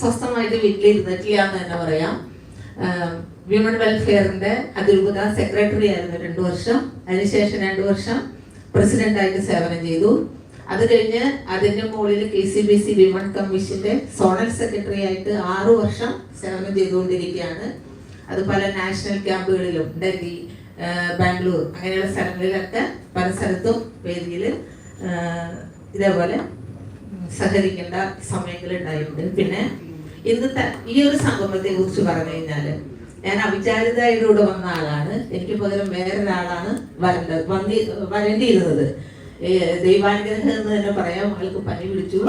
സ്വസ്ഥമായിട്ട് വീട്ടിലിരുന്നിട്ടില്ല എന്ന് തന്നെ പറയാം. വിമൺ വെൽഫെയറിന്റെ അതിരൂപത സെക്രട്ടറി ആയിരുന്നു രണ്ടു വർഷം. അതിനുശേഷം രണ്ടു വർഷം പ്രസിഡന്റായിട്ട് സേവനം ചെയ്തു. അത് കഴിഞ്ഞ് അതിന്റെ മുകളിൽ K C B C women കമ്മീഷന്റെ സോണൽ സെക്രട്ടറി ആയിട്ട് ആറു വർഷം സേവനം ചെയ്തുകൊണ്ടിരിക്കുകയാണ്. അത് പല നാഷണൽ ക്യാമ്പുകളിലും ഡൽഹി ബാംഗ്ലൂർ അങ്ങനെയുള്ള സ്ഥലങ്ങളിലൊക്കെ പല സ്ഥലത്തും വേദിയിൽ ഇതേപോലെ സഹകരിക്കേണ്ട സമയങ്ങൾ ഉണ്ടായിട്ടുണ്ട് പിന്നെ ഇന്നത്തെ ഈ ഒരു സംഗമത്തെ കുറിച്ച് പറഞ്ഞു കഴിഞ്ഞാൽ ഞാൻ അവിചാരിതയിലൂടെ വന്ന ആളാണ്. എനിക്ക് പകരം വേറൊരാളാണ് വരേണ്ടത് വന്നി വരേണ്ടിയിരുന്നത്. ദൈവാനുഗ്രഹം എന്ന് തന്നെ പറയാം. ആൾക്ക് പനി പിടിച്ചു.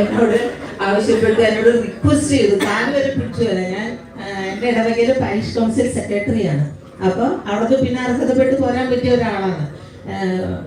എന്നോട് ആവശ്യപ്പെട്ട് എന്നോട് റിക്വസ്റ്റ് ചെയ്തു. താൻ വരെ പിടിച്ചു വരാം ഞാൻ എന്റെ ഇടവകയിലെ പാരിഷ് കൗൺസിൽ സെക്രട്ടറിയാണ് അപ്പൊ അവിടുന്ന് പിന്നെ അർഹതപ്പെട്ട് പോരാൻ പറ്റിയ ഒരാളാണ്. ആ,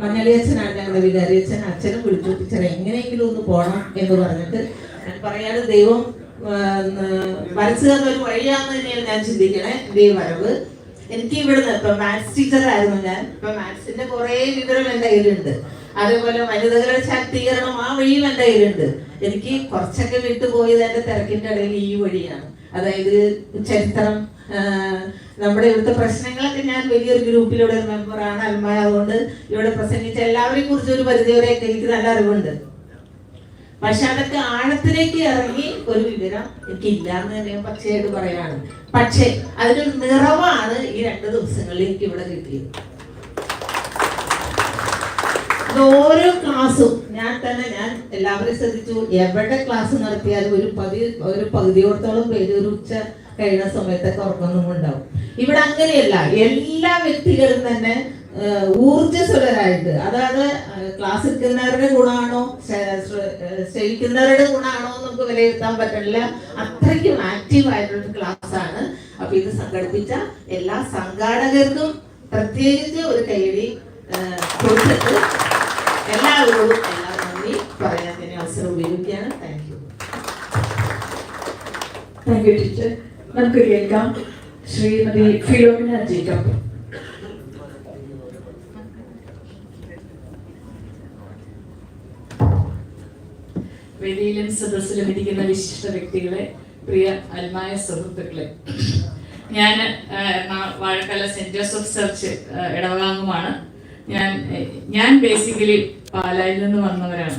മഞ്ഞളി വികാരിയച്ഛൻ ഞങ്ങളുടെ വികാരി അച്ഛനും വിളിച്ചു ടീച്ചർ എങ്ങനെയെങ്കിലും ഒന്ന് പോണം എന്ന് പറഞ്ഞിട്ട് ഞാൻ പറയാതെ ദൈവം വരച്ചു തന്ന ഒരു വഴിയാണെന്ന് തന്നെയാണ് ഞാൻ ചിന്തിക്കണേ ഈ വരവ്. എനിക്ക് ഇവിടുന്ന് ഇപ്പൊ മാത്സ് ടീച്ചറായിരുന്നു ഞാൻ. ഇപ്പൊ മാത്സിന്റെ കുറെ വിവരം എന്റെ കയ്യിലുണ്ട്. അതേപോലെ വനിതകളുടെ ശാക്തീകരണം ആ വഴിയും എന്റെ കയ്യിലുണ്ട്. എനിക്ക് കുറച്ചൊക്കെ വിട്ടുപോയത് എന്റെ തിരക്കിന്റെ ഇടയിൽ ഈ വഴിയാണ്. അതായത് ചരിത്രം നമ്മുടെ ഇവിടുത്തെ പ്രശ്നങ്ങളൊക്കെ ഞാൻ വലിയൊരു ഗ്രൂപ്പിലൂടെ ഒരു മെമ്പറാണ് അൽമായ അതുകൊണ്ട് ഇവിടെ പ്രസംഗിച്ച എല്ലാവരെയും കുറിച്ച് ഒരു പരിധി വരെയൊക്കെ എനിക്ക് നല്ല അറിവുണ്ട്. പക്ഷെ അതൊക്കെ ആഴത്തിലേക്ക് ഇറങ്ങി ഒരു വിവരം എനിക്ക് ഇല്ലാന്ന് തന്നെ പച്ചയായിട്ട് പറയാണ്. പക്ഷേ അതിനൊരു നിറവാണ് ഈ രണ്ട് ദിവസങ്ങളിൽ എനിക്ക് ഇവിടെ കിട്ടിയത്. ഓരോ ക്ലാസ്സും ഞാൻ തന്നെ ഞാൻ എല്ലാവരും ശ്രദ്ധിച്ചു. എവിടെ ക്ലാസ് നടത്തിയാലും ഒരു പതി ഒരു പകുതിയോടത്തോളം പേര് ഒരു ഉച്ച കഴിയുന്ന സമയത്തൊക്കെ ഉറക്കമൊന്നും ഉണ്ടാവും. ഇവിടെ അങ്ങനെയല്ല. എല്ലാ വ്യക്തികളും തന്നെ ഊർജസ്വലരായിട്ട് അതായത് ക്ലാസ് എടുക്കുന്നവരുടെ ഗുണമാണോ ശ്ര- ശ്ര- ഏഹ്, ശ്രവിക്കുന്നവരുടെ ഗുണമാണോ നമുക്ക് വിലയിരുത്താൻ പറ്റില്ല അത്രയ്ക്കും ആക്റ്റീവ് ആയിട്ടുള്ള ക്ലാസ് ആണ്. അപ്പൊ ഇത് സംഘടിപ്പിച്ച എല്ലാ സംഘാടകർക്കും പ്രത്യേകിച്ച് ഒരു കൈയടി കൊടുത്തിട്ട് എല്ലാവരോടും എല്ലാ നന്ദി പറയാൻ തന്നെ അവസരം ഉപയോഗിക്കുകയാണ്. Thank you thank you teacher നമുക്ക് കേൾക്കാം. ശ്രീമതി ഫിലോമിന ജേക്കബ്. വേദിയിലും സദസ്സിലും ഇരിക്കുന്ന വിശിഷ്ട വ്യക്തികളെ പ്രിയ അൽമായ സുഹൃത്തുക്കളെ. ഞാൻ വാഴക്കാല സെന്റ് ജോസഫ് ചർച്ച് ഇടവകാംഗമാണ് ഞാൻ ഞാൻ ബേസിക്കലി പാലായിൽ നിന്ന് വന്നവരാണ്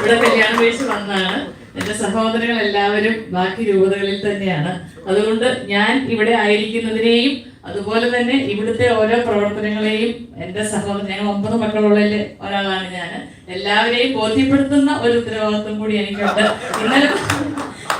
ഇവിടെ കല്യാണം കഴിച്ച് വന്നതാണ്. എന്റെ സഹോദരങ്ങൾ എല്ലാവരും ബാക്കി രൂപതകളിൽ തന്നെയാണ്. അതുകൊണ്ട് ഞാൻ ഇവിടെ ആയിരിക്കുന്നതിനെയും അതുപോലെ തന്നെ ഇവിടുത്തെ ഓരോ പ്രവർത്തനങ്ങളെയും എന്റെ സഹോദരൻ ഞങ്ങൾ ഒമ്പത് മക്കളുള്ളിൽ ഒരാളാണ് ഞാൻ. എല്ലാവരെയും ബോധ്യപ്പെടുത്തുന്ന ഒരു ഉത്തരവാദിത്വം കൂടി എനിക്കുണ്ട്. ഇന്നലെ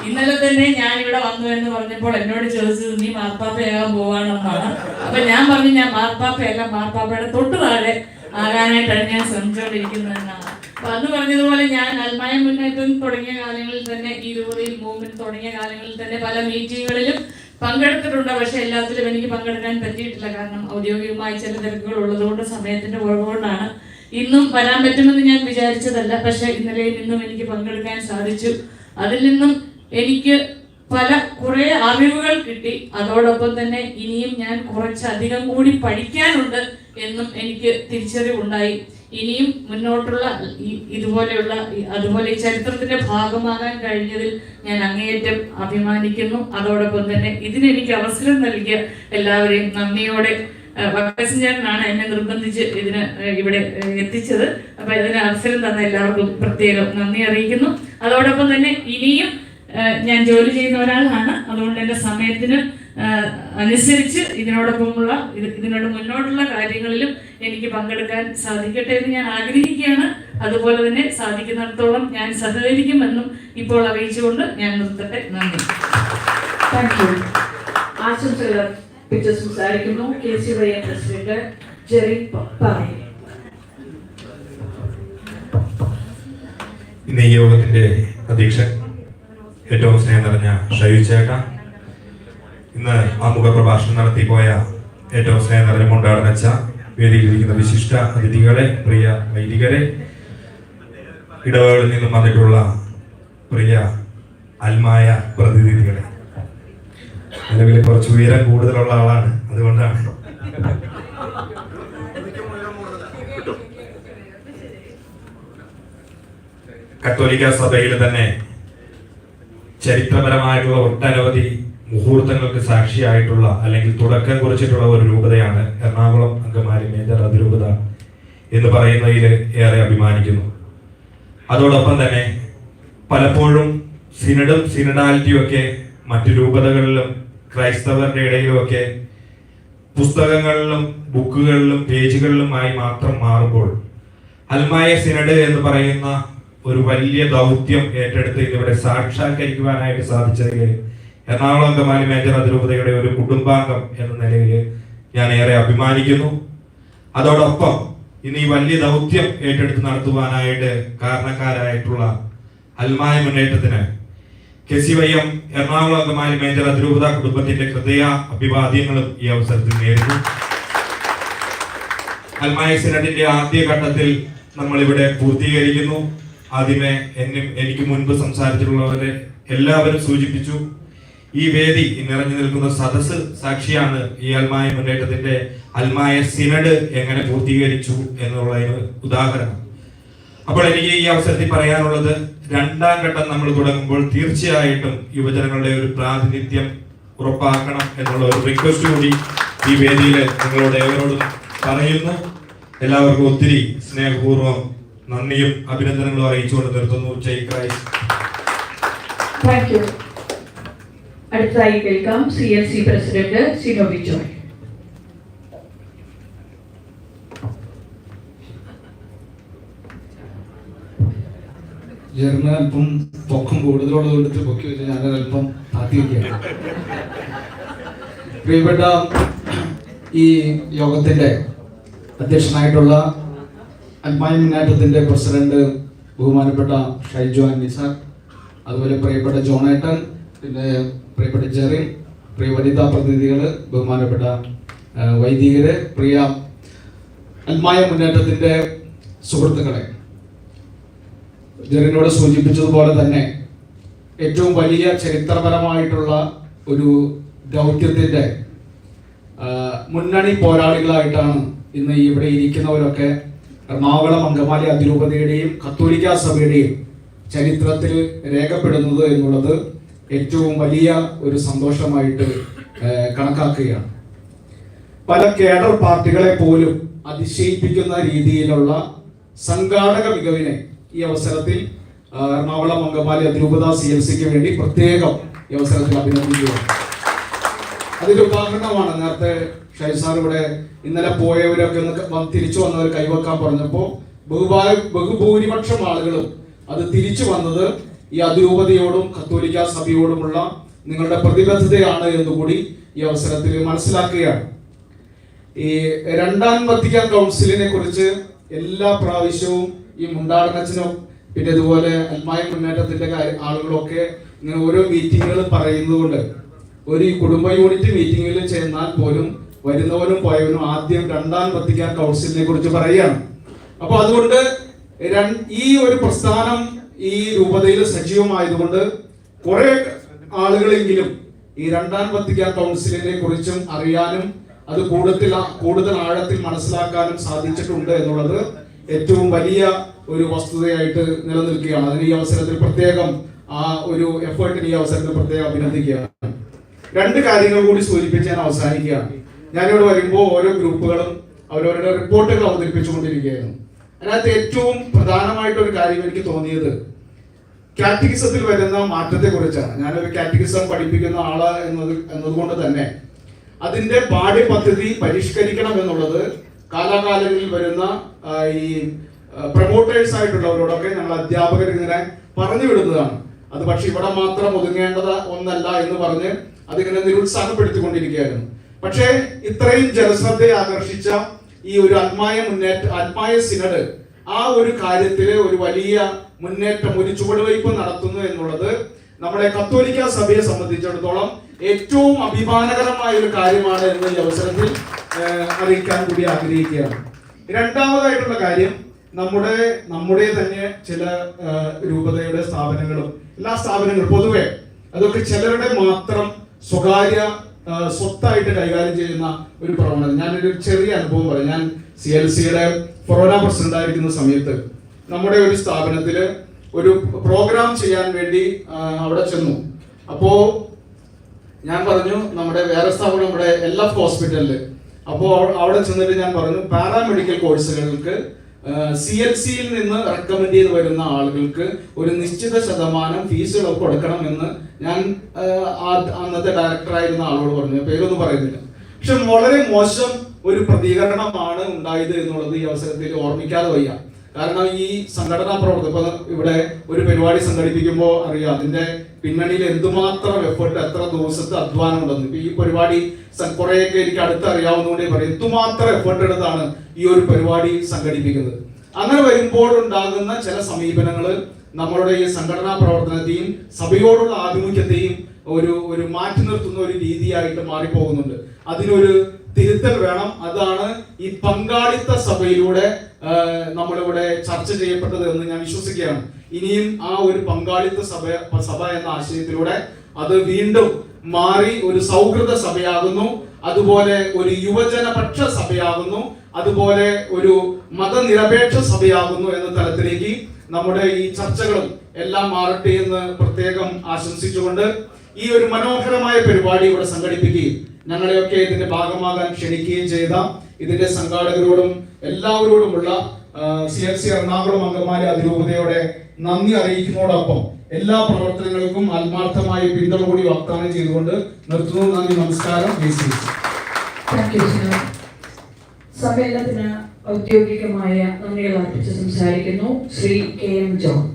ഇന്നലെ തന്നെ ഞാൻ ഇവിടെ വന്നു എന്ന് പറഞ്ഞപ്പോൾ എന്നോട് ചോദിച്ചത് നീ മാർപ്പാപ്പയാകാൻ പോവാണെന്നാണ്. അപ്പൊ ഞാൻ പറഞ്ഞു ഞാൻ മാർപ്പാപ്പയല്ല മാർപ്പാപ്പയുടെ തൊട്ടു താഴെ ആകാനായിട്ടാണ് ഞാൻ ശ്രമിച്ചുകൊണ്ടിരിക്കുന്നതെന്നാണ് അപ്പൊ അന്ന് പറഞ്ഞതുപോലെ ഞാൻ അൽമായ മുന്നേറ്റം തുടങ്ങിയ കാലങ്ങളിൽ തന്നെ ഈ രൂപതയിൽ മൂവ്മെന്റ് തുടങ്ങിയ കാലങ്ങളിൽ തന്നെ പല മീറ്റിങ്ങുകളിലും പങ്കെടുത്തിട്ടുണ്ട്. പക്ഷെ എല്ലാത്തിലും എനിക്ക് പങ്കെടുക്കാൻ പറ്റിയിട്ടില്ല. കാരണം ഔദ്യോഗികമായ ചില തിരക്കുകൾ ഉള്ളതുകൊണ്ട് സമയത്തിന്റെ കുറവുകൊണ്ടാണ് ഇന്നും വരാൻ പറ്റുമെന്ന് ഞാൻ വിചാരിച്ചതല്ല. പക്ഷെ ഇന്നലെയും ഇന്നും എനിക്ക് പങ്കെടുക്കാൻ സാധിച്ചു. അതിൽ നിന്നും എനിക്ക് പല കുറെ അറിവുകൾ കിട്ടി. അതോടൊപ്പം തന്നെ ഇനിയും ഞാൻ കുറച്ചധികം കൂടി പഠിക്കാനുണ്ട് എന്നും എനിക്ക് തിരിച്ചറിവുണ്ടായി. ഇനിയും മുന്നോട്ടുള്ള ഇതുപോലെയുള്ള അതുപോലെ ചരിത്രത്തിന്റെ ഭാഗമാകാൻ കഴിഞ്ഞതിൽ ഞാൻ അങ്ങേയറ്റം അഭിമാനിക്കുന്നു. അതോടൊപ്പം തന്നെ ഇതിനെനിക്ക് അവസരം നൽകിയ എല്ലാവരെയും നന്ദിയോടെ വക്കസിഞ്ചാരനാണ് എന്നെ നിർബന്ധിച്ച് ഇതിന് ഇവിടെ എത്തിച്ചത്. അപ്പൊ ഇതിന് അവസരം തന്ന എല്ലാവർക്കും പ്രത്യേകം നന്ദി അറിയിക്കുന്നു. അതോടൊപ്പം തന്നെ ഇനിയും ഞാൻ ജോലി ചെയ്യുന്ന ഒരാളാണ്. അതുകൊണ്ട് എന്റെ സമയത്തിന് അനുസരിച്ച് ഇതിനോടൊപ്പമുള്ള ഇത് ഇതിനോട് മുന്നോട്ടുള്ള കാര്യങ്ങളിലും എനിക്ക് പങ്കെടുക്കാൻ സാധിക്കട്ടെ എന്ന് ഞാൻ ആഗ്രഹിക്കുകയാണ്. അതുപോലെ തന്നെ സാധിക്കുന്നിടത്തോളം ഞാൻ സഹകരിക്കുമെന്നും ഇപ്പോൾ അറിയിച്ചുകൊണ്ട് ഞാൻ നിർത്തട്ടെ. നന്ദി. താങ്ക് യു ആശംസകൾ പിറ്റർ സംസാരിക്കുന്നു. K C Y M president Jerry പറയും ഇന്ന് ഈ യോഗത്തിന്റെ അധ്യക്ഷൻ ഏറ്റവും സ്നേഹം നിറഞ്ഞ ഷൈജു ചേട്ട. ഇന്ന് ആമുഖ പ്രഭാഷണം നടത്തി പോയ ഏറ്റവും സ്നേഹം നിറഞ്ഞ മുണ്ടാടനച്ച വേദിയിലിരിക്കുന്ന വിശിഷ്ട അതിഥികളെ പ്രിയ വൈദികരെ ഇടവകളിൽ നിന്നും വന്നിട്ടുള്ള പ്രിയ അൽമായ പ്രതിനിധികളെ. നിലവിൽ കുറച്ച് ഉയരം കൂടുതലുള്ള ആളാണ് അതുകൊണ്ടാണ്. കത്തോലിക്ക സഭയിൽ തന്നെ ചരിത്രപരമായിട്ടുള്ള ഒട്ടനവധി മുഹൂർത്തങ്ങൾക്ക് സാക്ഷിയായിട്ടുള്ള അല്ലെങ്കിൽ തുടക്കം കുറിച്ചിട്ടുള്ള ഒരു രൂപതയാണ് എറണാകുളം അങ്കമാലി മേജർ അതിരൂപത എന്ന് പറയുന്നതിൽ ഏറെ അഭിമാനിക്കുന്നു. അതോടൊപ്പം തന്നെ പലപ്പോഴും സിനഡും സിനഡാലിറ്റിയും ഒക്കെ മറ്റു രൂപതകളിലും ക്രൈസ്തവരുടെ ഇടയിലുമൊക്കെ പുസ്തകങ്ങളിലും ബുക്കുകളിലും പേജുകളിലുമായി മാത്രം മാറുമ്പോൾ അൽമായ സിനഡ് എന്ന് പറയുന്ന ഒരു വലിയ ദൗത്യം ഏറ്റെടുത്ത് ഇവിടെ സാക്ഷാത്കരിക്കുവാനായിട്ട് സാധിച്ചതിൽ എറണാകുളം അങ്കമാലി മേജർ അതിരൂപതയുടെ ഒരു കുടുംബാംഗം എന്ന നിലയിൽ ഞാൻ ഏറെ അഭിമാനിക്കുന്നു. അതോടൊപ്പം ഇനി വലിയ ദൗത്യം ഏറ്റെടുത്ത് നടത്തുവാനായിട്ട് കാരണക്കാരായിട്ടുള്ള അൽമായ മുന്നേറ്റത്തിന് K C Y M Ernakulam Angamaly major അതിരൂപത കുടുംബത്തിന്റെ ഹൃദയ അഭിവാദ്യങ്ങളും ഈ അവസരത്തിൽ നേരുന്നു. അൽമായ സിനഡിന്റെ ആദ്യ ഘട്ടത്തിൽ നമ്മൾ ഇവിടെ പൂർത്തീകരിക്കുന്നു. ആദ്യമേ എന്നെ എനിക്ക് മുൻപ് സംസാരിച്ചിട്ടുള്ളവരെ എല്ലാവരും സൂചിപ്പിച്ചു. ഈ വേദി നിറഞ്ഞു നിൽക്കുന്ന സദസ് സാക്ഷിയാണ് ഈ അൽമായ മുന്നേറ്റത്തിന്റെ അൽമായ സിനഡ് എങ്ങനെ പൂർത്തീകരിച്ചു എന്നുള്ളതിന് ഉദാഹരണം. അപ്പോൾ എനിക്ക് ഈ അവസരത്തിൽ പറയാനുള്ളത് രണ്ടാം ഘട്ടം നമ്മൾ തുടങ്ങുമ്പോൾ തീർച്ചയായിട്ടും യുവജനങ്ങളുടെ ഒരു പ്രാതിനിധ്യം ഉറപ്പാക്കണം എന്നുള്ള ഒരു റിക്വസ്റ്റ് കൂടി ഈ വേദിയിൽ നിങ്ങളോട് ഏവരോടും പറയുന്നു. എല്ലാവർക്കും ഒത്തിരി സ്നേഹപൂർവം നന്ദിയും അഭിനന്ദനങ്ങളും അറിയിച്ചുകൊണ്ട് നിർത്തുന്നു. ജയ് ക്രൈസ്റ്റ്. താങ്ക് യു അടുത്തതായി welcome C L C president Sinobi Joy German അല്പം പൊക്കം കൂടുതലുള്ളത് കൊണ്ടിട്ട് പൊക്കി വെച്ച് ഞാനൊരല്പം താത്തിയിരിക്കുകയാണ് പ്രിയപ്പെട്ട ഈ യോഗത്തിന്റെ അധ്യക്ഷനായിട്ടുള്ള അൽമായ മുന്നേറ്റത്തിന്റെ പ്രസിഡന്റ് ബഹുമാനപ്പെട്ട ഷൈജു ആൻഡി സാർ അതുപോലെ പ്രിയപ്പെട്ട ജോണേട്ടൻ പിന്നെ പ്രിയപ്പെട്ട ജെറിൻ പ്രിയ വനിതാ പ്രതിനിധികൾ ബഹുമാനപ്പെട്ട വൈദികര് പ്രിയ അൽമായ മുന്നേറ്റത്തിന്റെ സുഹൃത്തുക്കളെ. ജെറിനോട് സൂചിപ്പിച്ചതുപോലെ തന്നെ ഏറ്റവും വലിയ ചരിത്രപരമായിട്ടുള്ള ഒരു ദൗത്യത്തിന്റെ മുന്നണി പോരാളികളായിട്ടാണ് ഇന്ന് ഇവിടെ ഇരിക്കുന്നവരൊക്കെ എറണാകുളം അങ്കമാലി അതിരൂപതയുടെയും കത്തോലിക്ക സഭയുടെയും ചരിത്രത്തിൽ രേഖപ്പെടുന്നത് എന്നുള്ളത് ഏറ്റവും വലിയ ഒരു സന്തോഷമായിട്ട് കണക്കാക്കുകയാണ്. പല കേഡർ പാർട്ടികളെ പോലും അതിശയിപ്പിക്കുന്ന രീതിയിലുള്ള സംഘാടക മികവിനെ ഈ അവസരത്തിൽ എറണാകുളം അങ്കമാലി അതിരൂപത സി എൽ സിക്ക് വേണ്ടി പ്രത്യേകം ഈ അവസരത്തിൽ അഭിനന്ദിക്കുകയാണ്. അതിന്റെ ഉദാഹരണമാണ്. നേരത്തെ ഷൈസാർ ഇവിടെ ഇന്നലെ പോയവരൊക്കെ ഒന്ന് തിരിച്ചു വന്നവർ കൈവെക്കാൻ പറഞ്ഞപ്പോൾ ബഹുഭാ ബഹുഭൂരിപക്ഷം ആളുകളും അത് തിരിച്ചു വന്നത് ഈ അതിരൂപതയോടും കത്തോലിക്ക സഭയോടുമുള്ള നിങ്ങളുടെ പ്രതിബദ്ധതയാണ് എന്നുകൂടി ഈ അവസരത്തിൽ മനസ്സിലാക്കുകയാണ്. ഈ രണ്ടാം വത്തിക്കാൻ കൗൺസിലിനെ കുറിച്ച് എല്ലാ പ്രാവശ്യവും ഈ മുണ്ടാടനച്ചനും പിന്നെ ഇതുപോലെ അൽമായ മുന്നേറ്റത്തിന്റെ ആളുകളൊക്കെ ഇങ്ങനെ ഓരോ മീറ്റിങ്ങുകൾ പറയുന്നതുകൊണ്ട് ഒരു കുടുംബ യൂണിറ്റ് മീറ്റിങ്ങിൽ ചെന്നാൽ പോലും വരുന്നവരും പോയവനും ആദ്യം രണ്ടാം വത്തിക്കാൻ കൗൺസിലിനെ കുറിച്ച് പറയുകയാണ്. അപ്പൊ അതുകൊണ്ട് ഈ ഒരു പ്രസ്ഥാനം ഈ രൂപതയിൽ സജീവമായതുകൊണ്ട് കുറെ ആളുകളെങ്കിലും ഈ രണ്ടാം വത്തിക്കാൻ കൗൺസിലിനെ കുറിച്ചും അറിയാനും അത് കൂടുതൽ കൂടുതൽ ആഴത്തിൽ മനസ്സിലാക്കാനും സാധിച്ചിട്ടുണ്ട് എന്നുള്ളത് ഏറ്റവും വലിയ ഒരു വസ്തുതയായിട്ട് നിലനിൽക്കുകയാണ്. അതിന് ഈ അവസരത്തിൽ പ്രത്യേകം ആ ഒരു എഫേർട്ടിന് ഈ അവസരത്തിൽ പ്രത്യേകം അഭിനന്ദിക്കുകയാണ്. രണ്ട് കാര്യങ്ങൾ കൂടി സൂചിപ്പിച്ച് ഞാൻ അവസാനിക്കുകയാണ്. ഞാനിവിടെ വരുമ്പോൾ ഓരോ ഗ്രൂപ്പുകളും അവരവരുടെ റിപ്പോർട്ടുകൾ അവതരിപ്പിച്ചുകൊണ്ടിരിക്കുകയാണ്. അതിനകത്ത് ഏറ്റവും പ്രധാനമായിട്ട് ഒരു കാര്യം എനിക്ക് തോന്നിയത് കാറ്റഗിസത്തിൽ വരുന്ന മാറ്റത്തെ കുറിച്ചാണ്. ഞാനൊരു കാറ്റഗിസം പഠിപ്പിക്കുന്ന ആൾ എന്നത് എന്നതുകൊണ്ട് തന്നെ അതിന്റെ പാഠ്യപദ്ധതി പരിഷ്കരിക്കണം എന്നുള്ളത് കാലാകാലങ്ങളിൽ വരുന്ന ഈ പ്രൊമോട്ടേഴ്സ് ആയിട്ടുള്ളവരോടൊക്കെ ഞങ്ങൾ അധ്യാപകർ ഇങ്ങനെ പറഞ്ഞു വിടുന്നതാണ്. അത് പക്ഷെ ഇവിടെ മാത്രം ഒതുങ്ങേണ്ടത് ഒന്നല്ല എന്ന് പറഞ്ഞ് അതിങ്ങനെ നിരുത്സാഹപ്പെടുത്തിക്കൊണ്ടിരിക്കുകയായിരുന്നു പക്ഷേ ഇത്രയും ജനശ്രദ്ധയെ ആകർഷിച്ച ഈ ഒരു ആത്മായ മുന്നേറ്റ ആത്മായ സിനഡ് ആ ഒരു കാര്യത്തിൽ ഒരു വലിയ മുന്നേറ്റം ഒരു ചുവടുവയ്പ് നടത്തുന്നു എന്നുള്ളത് നമ്മുടെ കത്തോലിക്ക സഭയെ സംബന്ധിച്ചിടത്തോളം ഏറ്റവും അഭിമാനകരമായ ഒരു കാര്യമാണ് എന്ന് ഈ അവസരത്തിൽ അറിയിക്കാൻ കൂടി ആഗ്രഹിക്കുകയാണ്. രണ്ടാമതായിട്ടുള്ള കാര്യം നമ്മുടെ നമ്മുടെ തന്നെ ചില രൂപതയുടെ സ്ഥാപനങ്ങളും എല്ലാ സ്ഥാപനങ്ങളും പൊതുവെ അതൊക്കെ ചിലരുടെ മാത്രം സ്വകാര്യ സ്വത്തായിട്ട് കൈകാര്യം ചെയ്യുന്ന ഒരു പ്രവണത. ഞാനൊരു ചെറിയ അനുഭവം പറയാം. ഞാൻ സി എൽ സിയുടെ ഫൊറോന പ്രസിഡന്റ് ആയിരിക്കുന്ന സമയത്ത് നമ്മുടെ ഒരു സ്ഥാപനത്തിൽ ഒരു പ്രോഗ്രാം ചെയ്യാൻ വേണ്ടി അവിടെ ചെന്നു. അപ്പോ ഞാൻ പറഞ്ഞു നമ്മുടെ വേറെ സ്ഥാപനം നമ്മുടെ എൽ എഫ് ഹോസ്പിറ്റലിൽ അപ്പോൾ അവിടെ ചെന്നിട്ട് ഞാൻ പറഞ്ഞു പാരാമെഡിക്കൽ കോഴ്സുകൾക്ക് സി എൽ സിയിൽ നിന്ന് റെക്കമെൻഡ് ചെയ്ത് വരുന്ന ആളുകൾക്ക് ഒരു നിശ്ചിത ശതമാനം ഫീസുകൾ കൊടുക്കണമെന്ന് ഞാൻ അന്നത്തെ ഡയറക്ടറായിരുന്ന ആളോട് പറഞ്ഞു. പേരൊന്നും പറയുന്നില്ല. പക്ഷെ വളരെ മോശം ഒരു പ്രതികരണമാണ് ഉണ്ടായത് എന്നുള്ളത് ഈ അവസരത്തിൽ ഓർമ്മിക്കാതെ വയ്യ. കാരണം ഈ സംഘടനാ പ്രവർത്തനം ഇപ്പൊ ഇവിടെ ഒരു പരിപാടി സംഘടിപ്പിക്കുമ്പോൾ അറിയാം. അതിന്റെ പിന്നണിയിൽ എന്തുമാത്രം എഫേർട്ട് എത്ര ദിവസത്തെ അധ്വാനം ഉണ്ടെന്ന്. ഇപ്പൊ ഈ പരിപാടി കുറെയൊക്കെ എനിക്ക് അടുത്ത് അറിയാവുന്നതുകൊണ്ട് പറയും എന്തുമാത്രം എഫേർട്ട് എടുത്താണ് ഈ ഒരു പരിപാടി സംഘടിപ്പിക്കുന്നത്. അങ്ങനെ വരുമ്പോൾ ഉണ്ടാകുന്ന ചില സമീപനങ്ങൾ നമ്മളുടെ ഈ സംഘടനാ പ്രവർത്തനത്തെയും സഭയോടുള്ള ആഭിമുഖ്യത്തെയും ഒരു ഒരു മാറ്റി നിർത്തുന്ന ഒരു രീതിയായിട്ട് മാറിപ്പോകുന്നുണ്ട്. അതിനൊരു തിരുത്തൽ വേണം. അതാണ് ഈ പങ്കാളിത്ത സഭയിലൂടെ നമ്മളിവിടെ ചർച്ച ചെയ്യപ്പെട്ടത് എന്ന് ഞാൻ വിശ്വസിക്കുകയാണ്. ഇനിയും ആ ഒരു പങ്കാളിത്ത സഭ സഭ എന്ന ആശയത്തിലൂടെ അത് വീണ്ടും മാറി ഒരു സൗഹൃദ സഭയാകുന്നു. അതുപോലെ ഒരു യുവജനപക്ഷ സഭയാകുന്നു. അതുപോലെ ഒരു മതനിരപേക്ഷ സഭയാകുന്നു എന്ന തലത്തിലേക്ക് നമ്മുടെ ഈ ചർച്ചകളും എല്ലാം മാറട്ടെ എന്ന് പ്രത്യേകം ആശംസിച്ചുകൊണ്ട് ഈ ഒരു മനോഹരമായ പരിപാടി ഇവിടെ സംഘടിപ്പിക്കുകയും ഞങ്ങളെയൊക്കെ ഇതിന്റെ ഭാഗമാകാൻ ക്ഷണിക്കുകയും ചെയ്ത ഇതിന്റെ സംഘാടകരോടും എല്ലാവരോടുമുള്ള സി എഫ് സി എറണാകുളം അംഗന്മാരെ അതിരൂപതയോടെ നന്ദി അറിയിക്കുന്നതോടൊപ്പം എല്ലാ പ്രവർത്തനങ്ങൾക്കും ആത്മാർത്ഥമായ പിന്തുണ കൂടി വാഗ്ദാനം ചെയ്തുകൊണ്ട് നിർത്തുന്നു. നന്ദി നമസ്കാരം. സമ്മേളനത്തിന് ഔദ്യോഗികമായ നന്ദികൾ അർപ്പിച്ച് സംസാരിക്കുന്നു. Shri K M John.